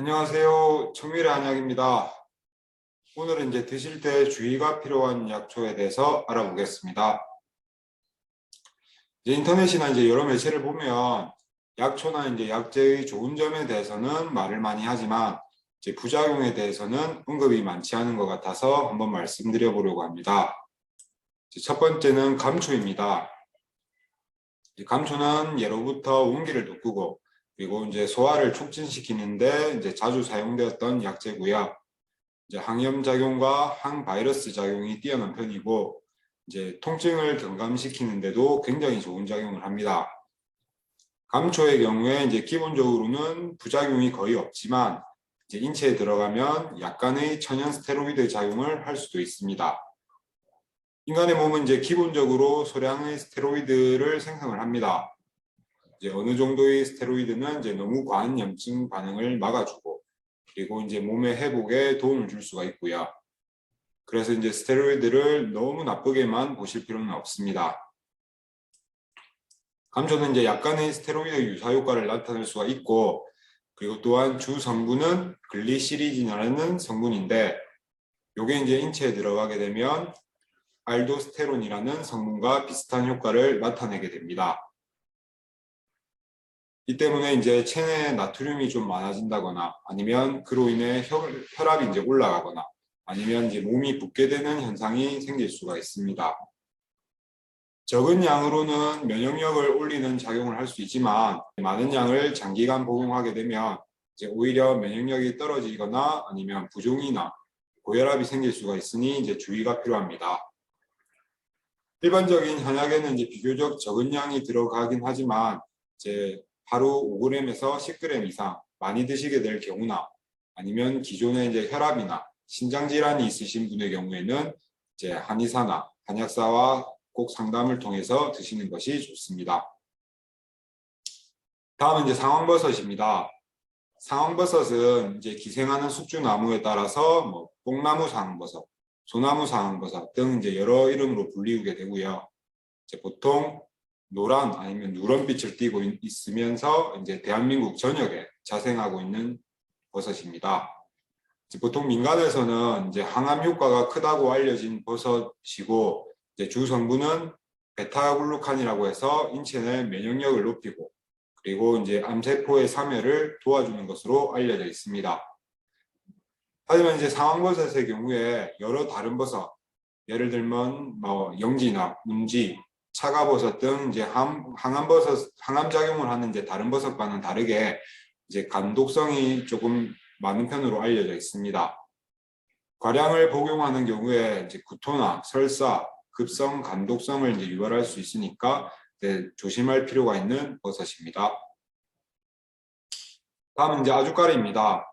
안녕하세요. 청밀의 한약입니다. 오늘은 이제 드실 때 주의가 필요한 약초에 대해서 알아보겠습니다. 이제 인터넷이나 이제 여러 매체를 보면 약초나 이제 약재의 좋은 점에 대해서는 말을 많이 하지만 이제 부작용에 대해서는 언급이 많지 않은 것 같아서 한번 말씀드려 보려고 합니다. 첫 번째는 감초입니다. 감초는 예로부터 운기를 돋구고 그리고 이제 소화를 촉진시키는데 이제 자주 사용되었던 약재고요. 이제 항염 작용과 항바이러스 작용이 뛰어난 편이고 이제 통증을 경감시키는데도 굉장히 좋은 작용을 합니다. 감초의 경우에 이제 기본적으로는 부작용이 거의 없지만 이제 인체에 들어가면 약간의 천연 스테로이드 작용을 할 수도 있습니다. 인간의 몸은 이제 기본적으로 소량의 스테로이드를 생성을 합니다. 이제 어느 정도의 스테로이드는 이제 너무 과한 염증 반응을 막아주고 그리고 이제 몸의 회복에 도움을 줄 수가 있고요. 그래서 이제 스테로이드를 너무 나쁘게만 보실 필요는 없습니다. 감초는 이제 약간의 스테로이드 유사 효과를 나타낼 수가 있고 그리고 또한 주 성분은 글리시리진이라는 성분인데 요게 이제 인체에 들어가게 되면 알도스테론이라는 성분과 비슷한 효과를 나타내게 됩니다. 이 때문에 이제 체내에 나트륨이 좀 많아진다거나 아니면 그로 인해 혈, 혈압이 이제 올라가거나 아니면 이제 몸이 붓게 되는 현상이 생길 수가 있습니다. 적은 양으로는 면역력을 올리는 작용을 할 수 있지만 많은 양을 장기간 복용하게 되면 이제 오히려 면역력이 떨어지거나 아니면 부종이나 고혈압이 생길 수가 있으니 이제 주의가 필요합니다. 일반적인 한약에는 이제 비교적 적은 양이 들어가긴 하지만 이제 하루 5g에서 10g 이상 많이 드시게 될 경우나 아니면 기존에 이제 혈압이나 신장 질환이 있으신 분의 경우에는 이제 한의사나 한약사와 꼭 상담을 통해서 드시는 것이 좋습니다. 다음은 이제 상황버섯입니다. 상황버섯은 이제 기생하는 숙주나무에 따라서 뭐 뽕나무 상황버섯, 소나무 상황버섯 등 이제 여러 이름으로 불리우게 되고요. 이제 보통 노란 아니면 누런빛을 띠고 있- 있으면서 이제 대한민국 전역에 자생하고 있는 버섯입니다. 보통 민간에서는 이제 항암 효과가 크다고 알려진 버섯이고 주 성분은 베타글루칸이라고 해서 인체 내 면역력을 높이고 그리고 이제 암세포의 사멸을 도와주는 것으로 알려져 있습니다. 하지만 이제 상황버섯의 경우에 여러 다른 버섯, 예를 들면 뭐 영지나 문지, 차가버섯 등 이제 항, 항암버섯, 항암 작용을 하는 이제 다른 버섯과는 다르게 이제 간독성이 조금 많은 편으로 알려져 있습니다. 과량을 복용하는 경우에 이제 구토나 설사, 급성 간독성을 이제 유발할 수 있으니까 조심할 필요가 있는 버섯입니다. 다음은 이제 아주까리입니다.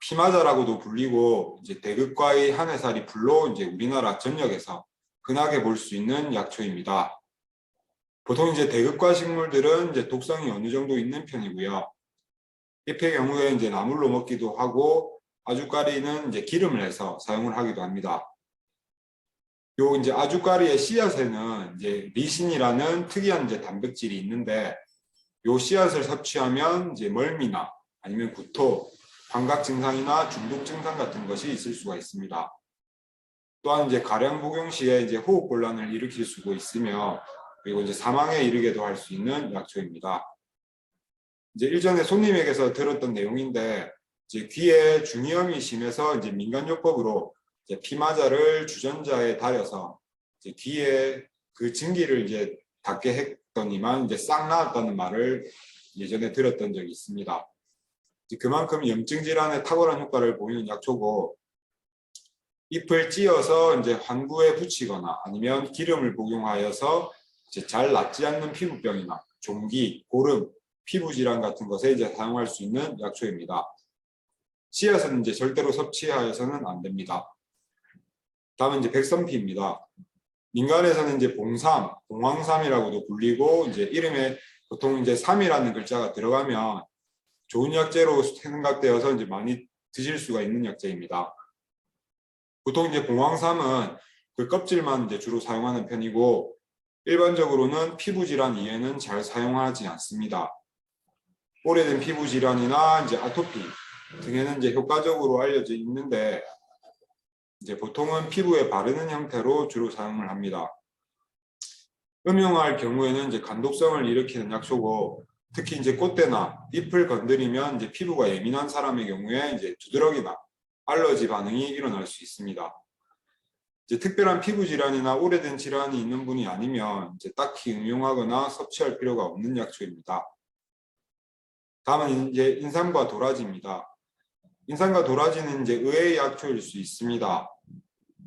피마자라고도 불리고 이제 대극과의 한 해살이 풀로 이제 우리나라 전역에서 흔하게 볼 수 있는 약초입니다. 보통 이제 대극과 식물들은 이제 독성이 어느 정도 있는 편이고요. 잎의 경우에 이제 나물로 먹기도 하고 아주까리는 이제 기름을 내서 사용을 하기도 합니다. 요 이제 아주까리의 씨앗에는 이제 리신이라는 특이한 이제 단백질이 있는데 요 씨앗을 섭취하면 이제 멀미나 아니면 구토, 환각 증상이나 중독 증상 같은 것이 있을 수가 있습니다. 또한 이제 가량 복용 시에 이제 호흡 곤란을 일으킬 수도 있으며 그리고 이제 사망에 이르게도 할 수 있는 약초입니다. 이제 일전에 손님에게서 들었던 내용인데 이제 귀에 중이염이 심해서 이제 민간요법으로 이제 피마자를 주전자에 달여서 이제 귀에 그 증기를 이제 닿게 했더니만 이제 싹 나았다는 말을 예전에 들었던 적이 있습니다. 그만큼 염증 질환에 탁월한 효과를 보이는 약초고 잎을 찧어서 이제 환부에 붙이거나 아니면 기름을 복용하여서 이제 잘 낫지 않는 피부병이나 종기, 고름, 피부 질환 같은 것에 이제 사용할 수 있는 약초입니다. 씨앗은 이제 절대로 섭취하여서는 안 됩니다. 다음은 이제 백선피입니다. 민간에서는 이제 봉삼, 봉황삼이라고도 불리고 이제 이름에 보통 이제 삼이라는 글자가 들어가면 좋은 약재로 생각되어서 이제 많이 드실 수가 있는 약재입니다. 보통 이제 봉황삼은 그 껍질만 이제 주로 사용하는 편이고 일반적으로는 피부 질환 이외에는 잘 사용하지 않습니다. 오래된 피부 질환이나 이제 아토피, 등에는 이제 효과적으로 알려져 있는데 이제 보통은 피부에 바르는 형태로 주로 사용을 합니다. 음용할 경우에는 이제 간독성을 일으키는 약초고 특히 이제 꽃대나 잎을 건드리면 이제 피부가 예민한 사람의 경우에 이제 두드러기나 알러지 반응이 일어날 수 있습니다. 이제 특별한 피부 질환이나 오래된 질환이 있는 분이 아니면 이제 딱히 응용하거나 섭취할 필요가 없는 약초입니다. 다음은 이제 인삼과 도라지입니다. 인삼과 도라지는 이제 의의 약초일 수 있습니다.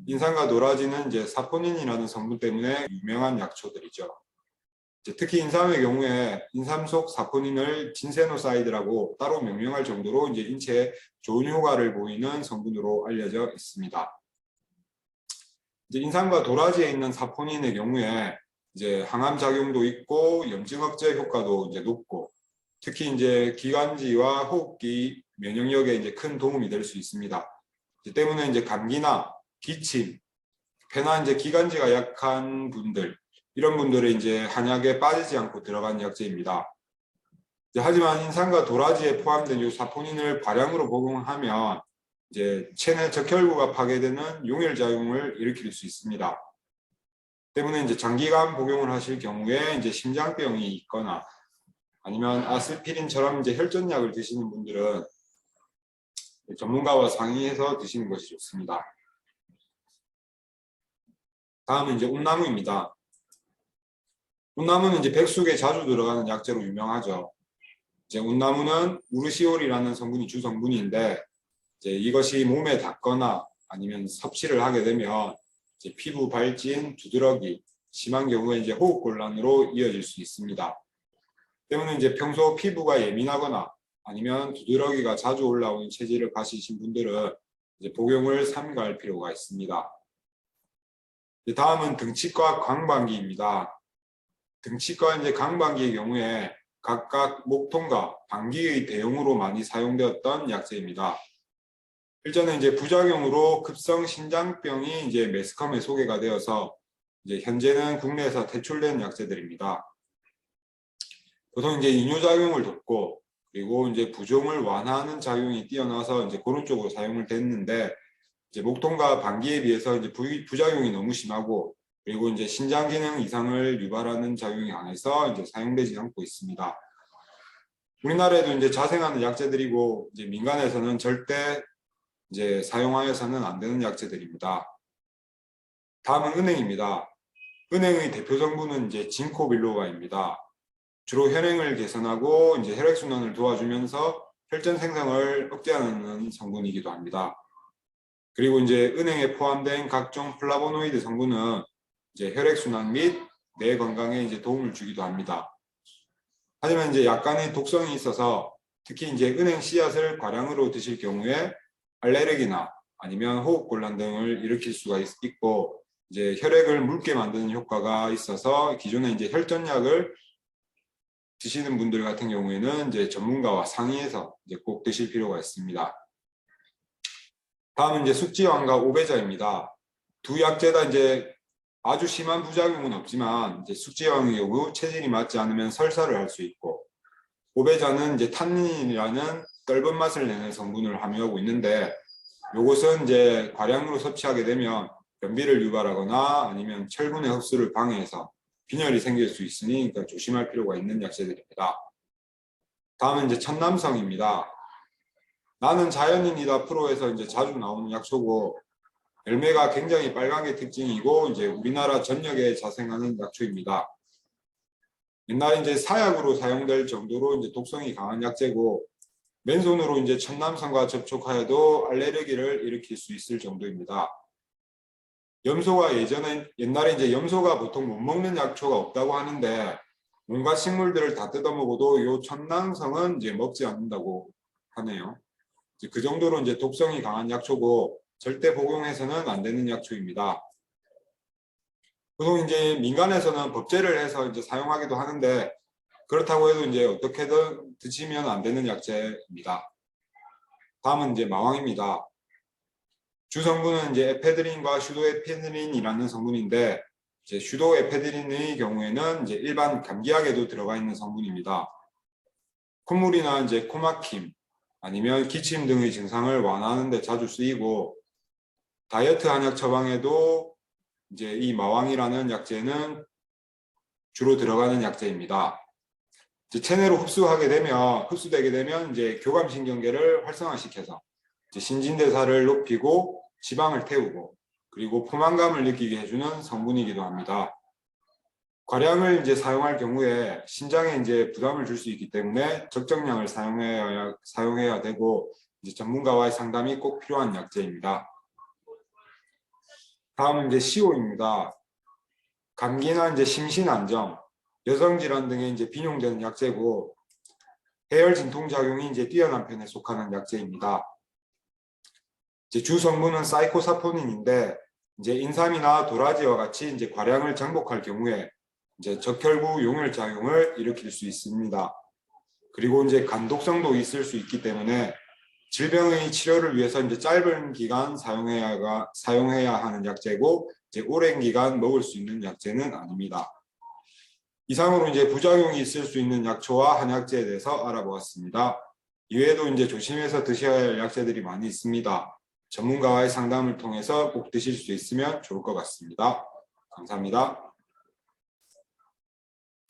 인삼과 도라지는 이제 사포닌이라는 성분 때문에 유명한 약초들이죠. 특히 인삼의 경우에 인삼 속 사포닌을 진세노사이드라고 따로 명명할 정도로 이제 인체에 좋은 효과를 보이는 성분으로 알려져 있습니다. 이제 인삼과 도라지에 있는 사포닌의 경우에 이제 항암 작용도 있고 염증 억제 효과도 이제 높고 특히 이제 기관지와 호흡기 면역력에 이제 큰 도움이 될 수 있습니다. 때문에 이제 감기나 기침, 폐나 이제 기관지가 약한 분들 이런 분들은 이제 한약에 빠지지 않고 들어간 약재입니다. 이제 하지만 인삼과 도라지에 포함된 이 사포닌을 발량으로 복용하면 이제 체내 적혈구가 파괴되는 용혈 작용을 일으킬 수 있습니다. 때문에 이제 장기간 복용을 하실 경우에 이제 심장병이 있거나 아니면 아스피린처럼 이제 혈전약을 드시는 분들은 전문가와 상의해서 드시는 것이 좋습니다. 다음은 이제 온나무입니다. 온나무는 이제 백숙에 자주 들어가는 약재로 유명하죠. 이제 온나무는 우르시올이라는 성분이 주 성분인데 이제 이것이 몸에 닿거나 아니면 섭취를 하게 되면 이제 피부 발진, 두드러기, 심한 경우에 이제 호흡 곤란으로 이어질 수 있습니다. 때문에 이제 평소 피부가 예민하거나 아니면 두드러기가 자주 올라오는 체질을 가지신 분들은 이제 복용을 삼가할 필요가 있습니다. 다음은 등치과 광방기입니다. 등치과 이제 강방기의 경우에 각각 목통과 방기의 대용으로 많이 사용되었던 약재입니다. 일전에 이제 부작용으로 급성 신장병이 이제 매스컴에 소개가 되어서 이제 현재는 국내에서 퇴출된 약재들입니다. 보통 이제 이뇨작용을 돕고 그리고 이제 부종을 완화하는 작용이 뛰어나서 이제 그런 쪽으로 사용을 됐는데 이제 목통과 방기에 비해서 이제 부, 부작용이 너무 심하고 그리고 이제 신장 기능 이상을 유발하는 작용이 강해서 이제 사용되지 않고 있습니다. 우리나라에도 이제 자생하는 약재들이고 이제 민간에서는 절대 이제 사용하여서는 안 되는 약재들입니다. 다음은 은행입니다. 은행의 대표 성분은 이제 진코 빌로바입니다. 주로 혈행을 개선하고 이제 혈액 순환을 도와주면서 혈전 생성을 억제하는 성분이기도 합니다. 그리고 이제 은행에 포함된 각종 플라보노이드 성분은 이제 혈액 순환 및 뇌 건강에 이제 도움을 주기도 합니다. 하지만 이제 약간의 독성이 있어서 특히 이제 은행 씨앗을 과량으로 드실 경우에 알레르기나 아니면 호흡 곤란 등을 일으킬 수가 있, 고 이제 혈액을 묽게 만드는 효과가 있어서 기존에 이제 혈전약을 드시는 분들 같은 경우에는 이제 전문가와 상의해서 이제 꼭 드실 필요가 있습니다. 다음은 이제 숙지왕과 오배자입니다. 두 약재 다 이제 아주 심한 부작용은 없지만 이제 숙지왕의 경우 체질이 맞지 않으면 설사를 할 수 있고 오배자는 이제 탄닌이라는 떫은 맛을 내는 성분을 함유하고 있는데 이것은 이제 과량으로 섭취하게 되면 변비를 유발하거나 아니면 철분의 흡수를 방해해서 빈혈이 생길 수 있으니 그러니까 조심할 필요가 있는 약재들입니다. 다음은 이제 천남성입니다. 나는 자연인이다 프로에서 이제 자주 나오는 약초고 열매가 굉장히 빨간 게 특징이고 이제 우리나라 전역에 자생하는 약초입니다. 옛날에 이제 사약으로 사용될 정도로 이제 독성이 강한 약재고 맨손으로 이제 천남성과 접촉하여도 알레르기를 일으킬 수 있을 정도입니다. 염소가 예전에 옛날에 이제 염소가 보통 못 먹는 약초가 없다고 하는데 온갖 식물들을 다 뜯어 먹어도 요 천남성은 이제 먹지 않는다고 하네요. 그 정도로 이제 독성이 강한 약초고 절대 복용해서는 안 되는 약초입니다. 보통 이제 민간에서는 법제를 해서 이제 사용하기도 하는데 그렇다고 해도 이제 어떻게든 드시면 안 되는 약재입니다. 다음은 이제 마왕입니다. 주 성분은 이제 에페드린과 슈도에페드린이라는 성분인데 이제 슈도에페드린의 경우에는 이제 일반 감기약에도 들어가 있는 성분입니다. 콧물이나 이제 코막힘, 아니면 기침 등의 증상을 완화하는 데 자주 쓰이고 다이어트 한약 처방에도 이제 이 마왕이라는 약재는 주로 들어가는 약재입니다. 이제 체내로 흡수하게 되면 흡수되게 되면 이제 교감신경계를 활성화시켜서 신진대사를 높이고 지방을 태우고 그리고 포만감을 느끼게 해주는 성분이기도 합니다. 과량을 이제 사용할 경우에 신장에 이제 부담을 줄 수 있기 때문에 적정량을 사용해야 사용해야 되고 이제 전문가와의 상담이 꼭 필요한 약재입니다. 다음은 이제 시오입니다. 감기나 이제 심신 안정, 여성 질환 등에 이제 비용되는 약재고 해열 진통 작용이 이제 뛰어난 편에 속하는 약재입니다. 이제 주 성분은 사이코사포닌인데 이제 인삼이나 도라지와 같이 이제 과량을 정복할 경우에 이제 적혈구 용혈 작용을 일으킬 수 있습니다. 그리고 이제 간독성도 있을 수 있기 때문에 질병의 치료를 위해서 이제 짧은 기간 사용해야가 사용해야 하는 약재고 이제 오랜 기간 먹을 수 있는 약재는 아닙니다. 이상으로 이제 부작용이 있을 수 있는 약초와 한약재에 대해서 알아보았습니다. 이외에도 이제 조심해서 드셔야 할 약재들이 많이 있습니다. 전문가와의 상담을 통해서 꼭 드실 수 있으면 좋을 것 같습니다. 감사합니다.